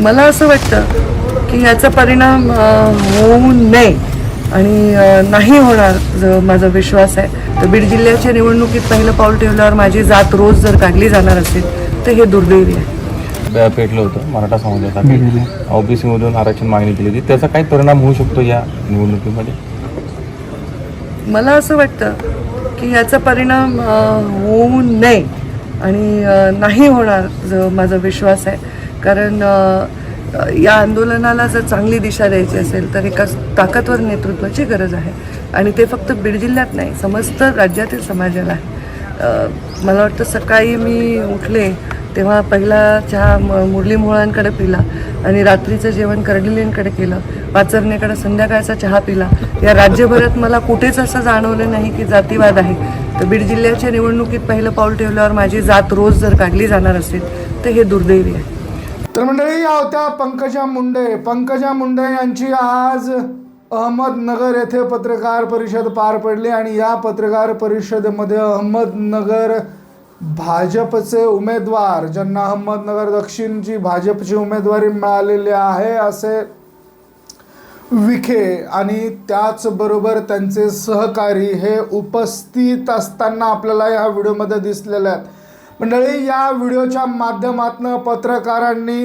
मला असं वाटतं की याचा परिणाम होऊ नये आणि नाही होणार जो माझा विश्वास आहे. तर बीड जिल्ह्याच्या निवडणुकीत पहिलं पाऊल ठेवल्यावर माझी जात रोज जर काढली जाणार असेल तर हे दुर्दैवी आहे. पेटलं होतं मराठा समाजासाठी. ओबीसी मधून आरक्षण मागणी केली होती. त्याचा काय परिणाम होऊ शकतो या निवडणुकीमध्ये? मला असं वाटतं की याचा परिणाम होऊ नये आणि नाही होणार जो माझा विश्वास आहे. कारण या आंदोलनाला जर चांगली दिशा द्यायची असेल तर एका ताकदवर नेतृत्वाची गरज आहे. आणि ते फक्त बीड जिल्ह्यात नाही समस्त राज्यातील समाजाला आहे. मला वाटतं सकाळी मी उठले तेव्हा पहिला चहा म- मुरली मुळांकडे पिला आणि रात्रीचं जेवण कर्डिलींकडे केलं पाचरणेकडे संध्याकाळचा चहा पिला. या राज्यभरात मला कुठेच असं जाणवलं नाही की जातीवाद आहे. तर बीड जिल्ह्याच्या निवडणुकीत पहिलं पाऊल ठेवल्यावर माझी जात रोज जर काढली जाणार असेल तर हे दुर्दैवी आहे. तर मंडळी या होत्या पंकजा मुंडे. पंकजा मुंडे यांची आज अहमदनगर येथे पत्रकार परिषद पार पडली आणि या पत्रकार परिषदेमध्ये अहमदनगर भाजपचे उमेदवार ज्यांना अहमदनगर दक्षिणची भाजपची उमेदवारी मिळालेली आहे असे विखे आणि त्याचबरोबर त्यांचे सहकारी हे उपस्थित असताना आपल्याला या व्हिडिओमध्ये दिसलेले आहेत. मंडळी या व्हिडिओच्या माध्यमातून पत्रकारांनी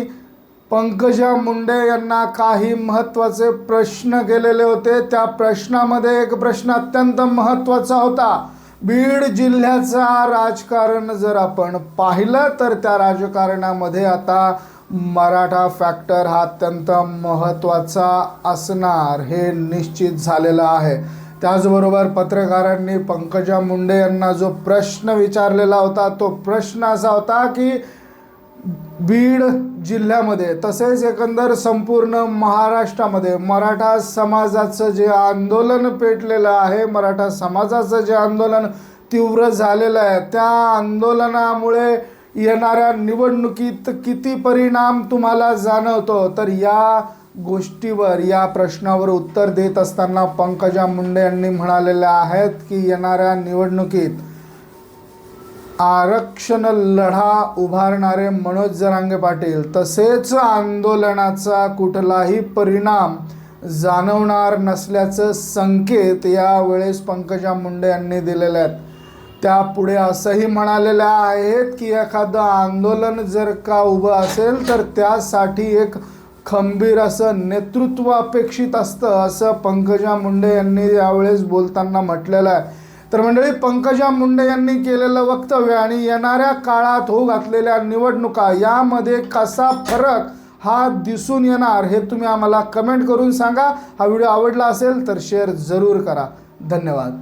पंकजा मुंडे यांना काही महत्त्वाचे प्रश्न केलेले होते. त्या प्रश्नामध्ये एक प्रश्न अत्यंत महत्त्वाचा होता. बीड जिल्ह्याचा राजकारण जर आपण पाहिलं तर त्या राजकारणामध्ये आता मराठा फॅक्टर हा अत्यंत महत्त्वाचा असणार हे निश्चित झालेलं आहे. त्याचबरोबर पत्रकारांनी पंकजा मुंडे यांना जो प्रश्न विचारलेला होता तो प्रश्न असा होता की बीड जिल्ह्यामध्ये तसेच एकंदर संपूर्ण महाराष्ट्रामध्ये मराठा समाजाचं जे आंदोलन पेटलेलं आहे मराठा समाजाचं जे आंदोलन तीव्र झालेलं आहे त्या आंदोलनामुळे येणाऱ्या निवडणुकीत किती परिणाम तुम्हाला जाणवतो? तर या गोष्टीवर या प्रश्नावर उत्तर देत असताना पंकजा मुंडे यांनी म्हणालेल्या आहेत की येणाऱ्या निवडणुकीत आरक्षण लढा उभारणारे मनोज जरांगे पाटील तसेच आंदोलनाचा कुठलाही परिणाम जाणवणार नसल्याचं संकेत यावेळेस पंकजा मुंडे यांनी दिलेले आहेत. त्या पुढे असंही म्हणालेल्या आहेत की एखादं आंदोलन जर का उभं असेल तर त्यासाठी एक खंबीर असं नेतृत्व अपेक्षित असतं असं पंकजा मुंडे यांनी यावेळेस बोलताना म्हटलेलं आहे. तर मंडळी पंकजा मुंडे यांनी केलेलं वक्तव्य आणि येणाऱ्या काळात होऊ घातलेल्या निवडणुका यामध्ये कसा फरक हा दिसून येणार हे तुम्ही आम्हाला कमेंट करून सांगा. हा व्हिडिओ आवडला असेल तर शेअर जरूर करा. धन्यवाद.